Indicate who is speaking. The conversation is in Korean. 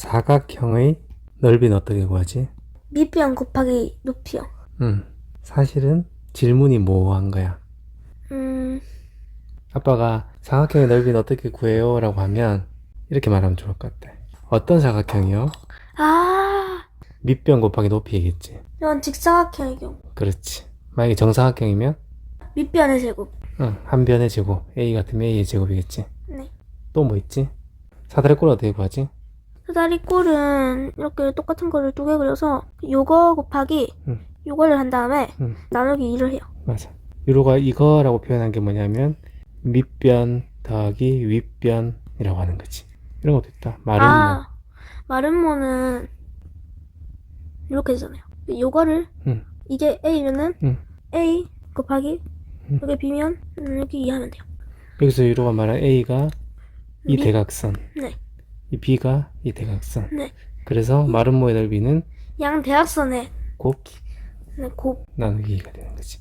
Speaker 1: 사각형의 넓이는 어떻게 구하지?
Speaker 2: 밑변 곱하기 높이요.
Speaker 1: 음, 사실은 질문이 모호한 거야.
Speaker 2: 음,
Speaker 1: 아빠가 사각형의 넓이는 어떻게 구해요? 라고 하면 이렇게 말하면 좋을 것 같아. 어떤 사각형이요?
Speaker 2: 아,
Speaker 1: 밑변 곱하기 높이겠지.
Speaker 2: 이건 직사각형의 경우.
Speaker 1: 그렇지. 만약에 정사각형이면
Speaker 2: 밑변의 제곱.
Speaker 1: 응, 한 변의 제곱, A 같으면 A의 제곱이겠지.
Speaker 2: 네.
Speaker 1: 또 뭐 있지? 사다리 꼴 어떻게 구하지?
Speaker 2: 사다리 꼴은 이렇게 똑같은 거를 두 개 그려서 요거 곱하기
Speaker 1: 음.
Speaker 2: 요거를 한 다음에
Speaker 1: 음.
Speaker 2: 나누기 2를 해요.
Speaker 1: 맞아. 유로가 이거라고 표현한 게 뭐냐면 밑변 더하기 윗변이라고 하는 거지. 이런 것도 있다. 마른 모.
Speaker 2: 아, 마름모는 이렇게 되잖아요. 요거를
Speaker 1: 음.
Speaker 2: 이게 A면은
Speaker 1: 음.
Speaker 2: A 곱하기
Speaker 1: 음.
Speaker 2: 여기 B면 이렇게 2 하면 돼요.
Speaker 1: 여기서 유로가 말한 A가 이
Speaker 2: 미-
Speaker 1: 대각선,
Speaker 2: 네.
Speaker 1: 이 B가 이 대각선.
Speaker 2: 네.
Speaker 1: 그래서 마른 모의 넓이는
Speaker 2: 양 대각선의
Speaker 1: 곱
Speaker 2: 네, 곱
Speaker 1: 나누기가 되는 거지.